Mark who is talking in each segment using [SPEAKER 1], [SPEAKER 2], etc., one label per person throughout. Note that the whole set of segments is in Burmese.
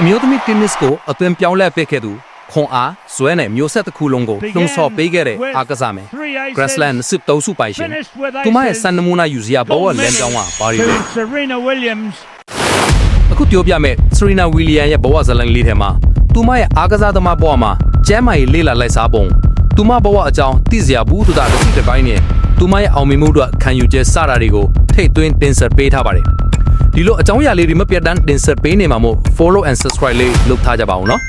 [SPEAKER 1] အမျိုးသမီးတင်းနစ်ကိုအသွင်ပြောင်းလဲပေးခဲ့သူခွန်အားဇွဲနဲ့မျိုးဆက်တစ်ခုလုံးကိုနှုံဆော်ပေးခဲ့တဲ့အားကစားမယ် Grassland စစ်တုံးစုပိုင်ရှင်သူမရဲ့စံနမူနာယူစရာဘဝလမ်းကြောင်းကဘာတွေလဲ
[SPEAKER 2] to Serena Williams.
[SPEAKER 1] အခုပြောပြမယ့် Serena Williams ရဲ့ဘဝဇာတ်လမ်းလေးထဲမှာသူမရဲ့အားကစားသမားဘဝမှာကျမ်းမာရေးလေးလာလိုက်စားပုံသူမဘဝအကြောင်းသိစရာဘူးတူတာတစ်စိတစ်ပိုင်းနဲ့သူမရဲ့အောင်မြင်မှုတို့ခံယူချက်စတာတွေကိုထိတ်သွင်းတင်ဆက်ပေးထားပါတယ် ဒီလိုအကြောင်းအရာလေးတွေမပြတ်တမ်းတင်ဆက်ပေးနေမှာမို့ follow and subscribe လေးလုပ်ထားကြပါဦးနော်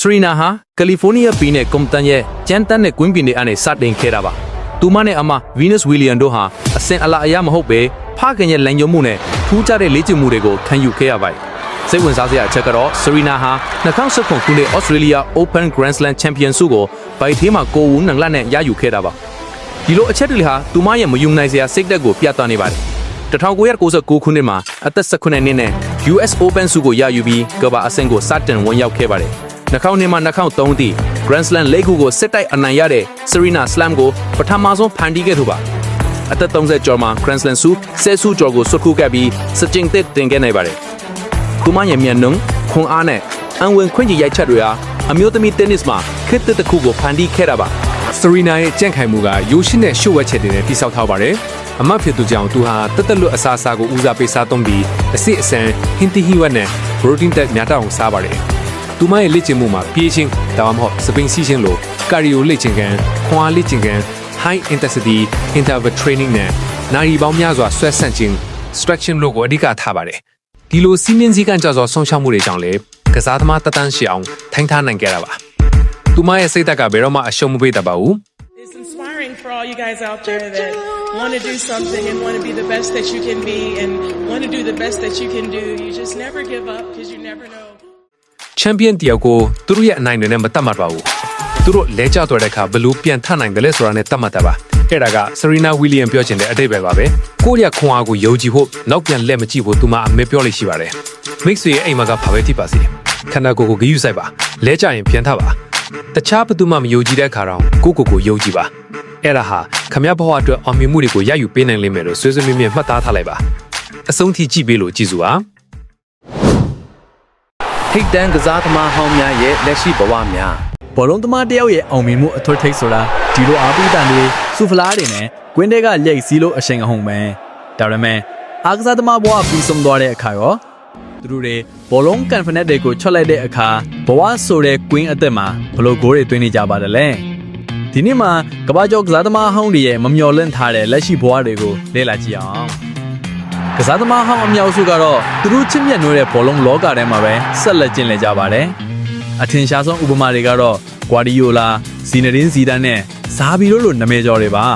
[SPEAKER 1] စရီနာဟာကယ်လီဖိုးနီးယားပြည်နယ်ကွန်တန်ရဲ့ကျန်းတန်းတဲ့ကွင်းပြည်နယ်အနေစတင်ခဲ့တာပါ။သူမနဲ့အမဗီနက်စ်ဝီလီယံတို့ဟာအစင်အလာအရမဟုတ်ပဲဖခင်ရဲ့လန်ယုံမှုနဲ့ထူးခြားတဲ့လေ့ကျင့်မှုတွေကိုခံယူခဲ့ရပါတယ်။စိတ်ဝင်စားစရာအချက်ကတော့စရီနာဟာ2019ခုနှစ် Australia Open Grand Slam Champion ဆုကိုဗိုက်သေးမှာကိုဝူးနံလက်နဲ့ရယူခဲ့တာပါ။ဒီလိုအချက်တွေဟာသူမရဲ့မယုံနိုင်စရာစိတ်သက်ကိုပြသနေပါတယ်။ 1999ခုနှစ်မှာအသက်19နှစ်နဲ့ US Open ဆုကိုရယူပြီးကမ္ဘာအဆင့်ကိုစတင်ဝင်ရောက်ခဲ့ပါတယ်။နှာခေါင်းနှစ်မှနှာခေါင်းသုံးသည့် Grand Slam လေးခုကိုစစ်တိုက်အနိုင်ရတဲ့ Serena Slam ကိုပထမဆုံးဖန်တီးခဲ့သူပါ။အသက်30ကျော်မှာ Grand Slam ဆုဆယ်ဆုကျော်ကိုဆွတ်ခူးခဲ့ပြီးစကြင်သစ်တင်ခဲ့နိုင်ပါတယ်။သူမရဲ့မြန်နှုံခွန်အားနဲ့အံဝင်ခွင့်ကြီးရိုက်ချက်တွေဟာအမျိုးသမီးတင်းနစ်မှာခစ်တစ်တစ်ခုကိုဖန်တီးခဲ့တာပါ။
[SPEAKER 3] စရီနာရဲ့ကြန့်ခိုင်မှုကရိုးရှင်းတဲ့ရှုပ်ဝက်ချက်တွေနဲ့တိစောက်ထားပါတယ်။အမတ်ဖြစ်သူကြောင့်သူဟာတက်တက်လွတ်အစားအစာကိုဦးစားပေးစားသုံးပြီးအစစ်အဆန်ဟင်းတီဟီဝက်နဲ့ပရိုတင်းတက်များတောင်စားပါတယ်။သူမရဲ့လေ့ကျင့်မှုမှာပြေးခြင်းဒါမှမဟုတ်စပင်းစီးခြင်းလိုကာရီယိုလေ့ကျင့်ခန်းခွန်အားလေ့ကျင့်ခန်း high intensity interval training နဲ့နာရီပေါင်းများစွာဆွဲဆန့်ခြင်း stretching လို့ကိုအဓိကထားပါတယ်။ဒီလိုစီးမြင့်စည်းကမ်းကြစွာဆုံးရှုံးမှုတွေကြောင့်လည်းကစားသမားတက်တန်းရှိအောင်ထိုင်းထားနိုင်ခဲ့တာပါ။ သူမရဲ့စိတ်ဓာတ်ကဘယ်တော့မှအရှုံးမပေးတတ်ပါဘူး။
[SPEAKER 4] It's inspiring for all you guys out there that want to do something and want to be the best that you can be and want to do the best that you can do. You just never give up because you never know.
[SPEAKER 3] ချန်ပီယံတယောက်ကိုသူတို့ရဲ့အနိုင်တွေနဲ့မတတ်မှတ်ပါဘူးသူတို့လဲကျသွားတဲ့အခါဘယ်လို့ပြန်ထနိုင်တယ်လဲဆိုတာနဲ့တတ်မှတ်တာပါအဲ့ဒါကဆရီနာဝီလီယံပြောချင်တဲ့အတိတ်ပဲပါပဲကိုယ့်ရဲ့ခွန်အားကိုယုံကြည်ဖို့နောက်ပြန်လက်မကြည့်ဖို့သူမအမေပြောလိမ့်ရှိပါတယ်မိတ်ဆွေရဲ့အိမ်မှာကဘာပဲထိပါစေခန္ဓာကိုယ်ကိုဂရုစိုက်ပါလဲကျရင်ပြန်ထပါ တခြားဘသူမှမယုံကြည်တဲ့အခါတော့ကိုယ့်ကိုယ်ကိုယုံကြည်ပါအဲ့ဒါဟာခမရဘဝအတွက်အောင်မြင်မှုတွေကိုရယူပေးနိုင်လိမ့်မယ်လို့ဆွေးဆွေးမြဲမြဲမှတ်သားထားလိုက်ပါအဆုံးထိကြည့်ပေးလို့ကြည်စုပါ
[SPEAKER 5] ထိတ်တန်းကစားသမားဟောင်းများရဲ့လက်ရှိဘဝများဘောလုံးသမားတယောက်ရဲ့အောင်မြင်မှုအထွတ်ထိပ်ဆိုတာဒီလိုအားပေးတန်တွေစူဖလားတွေနဲ့ကွင်းတဲကရိတ်စည်းလို့အချိန်အဟုန်ပဲဒါပေမဲ့အားကစားသမားဘဝပြီးဆုံးသွားတဲ့အခါရော သူတို့တွေဘောလုံးကန်ဖနက်တွေကိုချွတ်လိုက်တဲ့အခါဘဝဆိုတဲ့ကွင်းအသက်မှာဘလို့ဂိုးတွေသွင်းနေကြပါတယ်လဲဒီနေ့မှာကမ္ဘာကျော်ကစားသမားဟောင်းတွေရဲ့မမျော်လင့်ထားတဲ့လက်ရှိဘဝတွေကိုလေ့လာကြည့်အောင်ကစားသမားဟောင်းအမြောက်စုကတော့သူတို့ချစ်မြတ်နိုးတဲ့ဘောလုံးလောကထဲမှာပဲဆက်လက်ကျင့်လည်ကြပါတယ်။အထင်ရှားဆုံးဥပမာတွေကတော့ဂွာဒီယိုလာ၊ဇီနဒင်းဇီဒန်နဲ့ဇာဘီတို့လိုနာမည်ကျော်တွေပါ